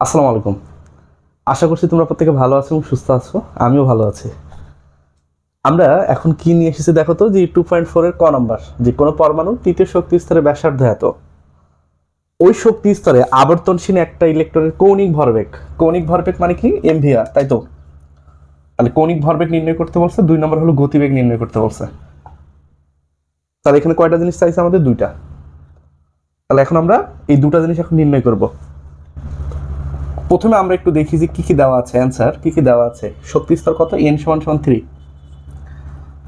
আসসালামু আলাইকুম। আশা করছি তোমরা প্রত্যেকে ভালো আছো এবং সুস্থ আছো। আমিও ভালো আছি। আমরা এখন কি নিয়ে এসেছি দেখো তো, যে টু পয়েন্ট ফোরের ক নাম্বার, যে কোনো পরমাণু তৃতীয় শক্তি স্তরে ব্যাসার্ধ এত। ওই শক্তি স্তরে আবর্তনশীল একটা ইলেকট্রনের কৌণিক ভরবেগ। কৌণিক ভরবেগ মানে কি? এমভিআর, তাই তো? তাহলে কৌণিক ভরবেগ নির্ণয় করতে বলছে, দুই নম্বর হলো গতিবেগ নির্ণয় করতে বলছে। তাহলে এখানে কয়টা জিনিস চাইছে আমাদের? দুইটা। তাহলে এখন আমরা এই দুটা জিনিস এখন নির্ণয় করব। প্রথমে আমরা একটু দেখি যে কি কি দেওয়া আছে অ্যান্সার কি কি দেওয়া আছে। শক্তি স্তর কত? এন সমান সমান থ্রি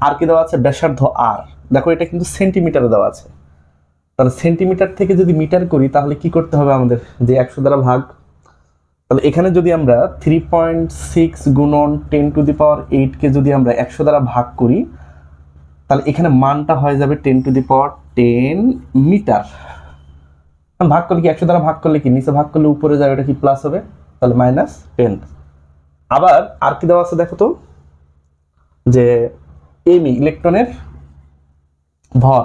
আর কি দেওয়া আছে? ব্যাসার্ধ আর দেখো, এটা কিন্তু সেন্টিমিটারে দেওয়া আছে। তাহলে সেন্টিমিটার থেকে যদি মিটার করি, তাহলে কি করতে হবে আমাদের? যে একশো দ্বারা ভাগ। তাহলে এখানে যদি আমরা থ্রি পয়েন্ট সিক্স গুণন টেন টু দি পাওয়ার এইটকে যদি আমরা একশো দ্বারা ভাগ করি, তাহলে এখানে মানটা হয়ে যাবে ten to the power ten meter ভাগ করলে কি একশো দ্বারা ভাগ করলে কি? নিচে ভাগ করলে উপরে যাবে কি প্লাস হবে? তাহলে মাইনাস টেন আবার আর কি দেওয়া আছে দেখো তো? যে এমি ইলেকট্রনের ভর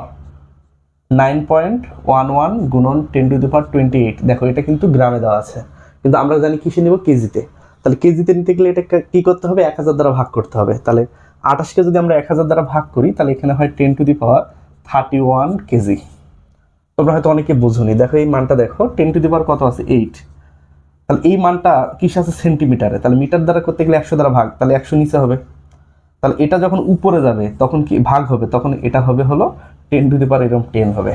নাইন পয়েন্ট ওয়ান ওয়ান গুণন ten to the power twenty eight দেখো, এটা কিন্তু গ্রামে দেওয়া আছে। কিন্তু আমরা জানি কিসে নিব? কেজিতে। তাহলে কেজিতে নিতে গেলে এটা কি করতে হবে? এক হাজার দ্বারা ভাগ করতে হবে। তাহলে আঠাশকে যদি আমরা এক হাজার দ্বারা ভাগ করি, তাহলে এখানে হয় ten to the power thirty one kg. তোমরা হয়তো অনেকে বুঝুনি। দেখো এই মানটা দেখো টেন টু দি পাওয়ার কত আছে? এইট তাহলে এই মানটা কিসে আছে? সেন্টিমিটারে তাহলে মিটার দ্বারা করতে গেলে একশো দ্বারা ভাগ, তাহলে একশো নিচে হবে। তাহলে এটা যখন উপরে যাবে, তখন কি ভাগ হবে? তখন এটা হবে হলো টেন টু দি পাওয়ার এরকম টেন হবে।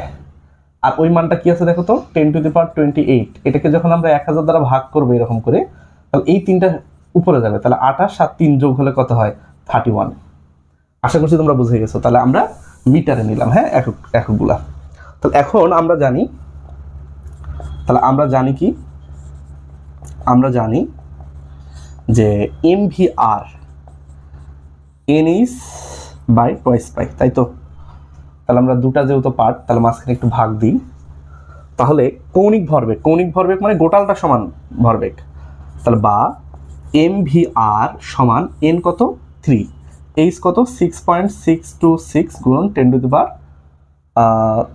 আর ওই মানটা কি আছে দেখো তো? Ten to the power twenty eight এটাকে যখন আমরা এক হাজার দ্বারা ভাগ করব এরকম করে, তাহলে এই তিনটা উপরে যাবে। তাহলে আঠাশ সাত তিন যোগ হলে কত হয়? থার্টি ওয়ান আশা করছি তোমরা বুঝে গেছো। তাহলে আমরা মিটারে নিলাম হ্যাঁ? একক এককগুলা। তাহলে এখন আমরা জানি, তাহলে আমরা জানি কি? আমরা জানি যে M V R N is by two pi তাই তো? তাহলে আমরা দুটা যেহেতু পার্ট তাহলে মাঝখানে একটু ভাগ দিই। তাহলে কৌণিক ভরবেগ কৌণিক ভরবেগ মানে গোটালটা সমান ভরবেগ। তাহলে বা এম ভি আর সমান এন কত? থ্রি এইচ কত? Six point six two six গুণন টেন টু দি বার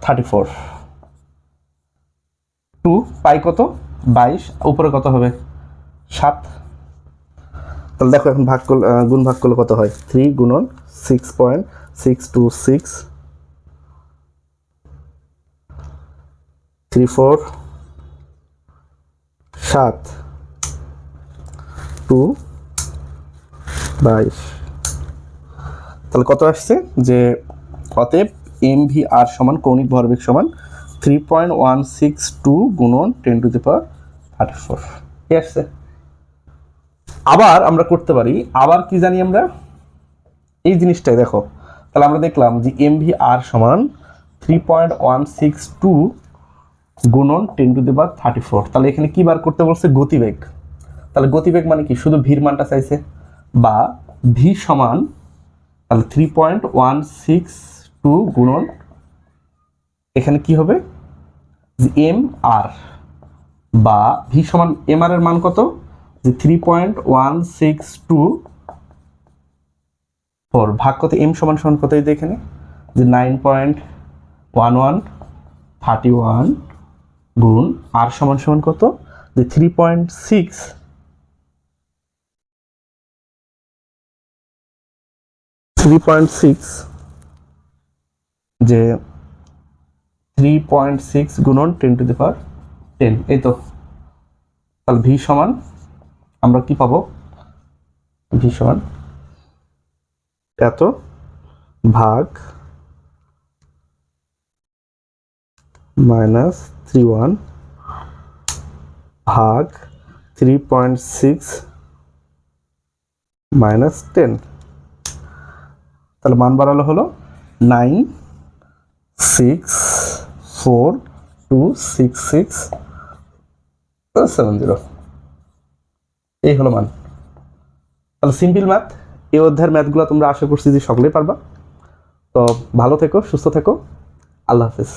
থার্টি ফোর টু পাই কত? বাইশ। উপরে কত হবে? সাত। তাহলে দেখো এখন ভাগ করলে গুণ ভাগ করলে কত হয়? থ্রি গুণন six point six two six three four সাত। টু বাইশ। তাহলে কত আসছে? যে অতএব এম ভি আর সমান কৌণিক ভরবেগ সমান three point one six two গুণন ten to the power thirty four ঠিক আসছে। আবার আমরা করতে পারি, আবার কি জানি আমরা? এই জিনিসটাই দেখো। তাহলে আমরা দেখলাম যে এম ভি আর সমান three point one six two গুণন ten to the power thirty four তাহলে এখানে কি বার করতে বলছে? গতিবেগ। তাহলে গতিবেগ মানে কি? শুধু ভির মানটা চাইছে। বা ভি সমান, তাহলে three point one six two গুণন, এখানে কি হবে? এম আর বা ভি সমান এম আর এর মান কত? যে three point one six two four ভাগ কত? এম সমান সমান কত এই এখানে? যে nine point one one thirty one গুণ আর সমান সমান কত? যে three point six three point six যে থ্রি পয়েন্ট সিক্স গুণন ten to the power ten এই তো। তাহলে ভি সমান, আমরা কি পাবো? ভি সমান এত ভাগ মাইনাস থ্রি ওয়ান ভাগ three point six minus ten তাহলে মান বাড়ালো হলো nine six four two six six seven zero এই হলো মান। তাহলে সিম্পল ম্যাথ। এই অধ্যায়ের ম্যাথগুলো তোমরা আশা করছি যে সকলেই পারবা। তো ভালো থেকো, সুস্থ থেকো। আল্লাহ হাফিজ।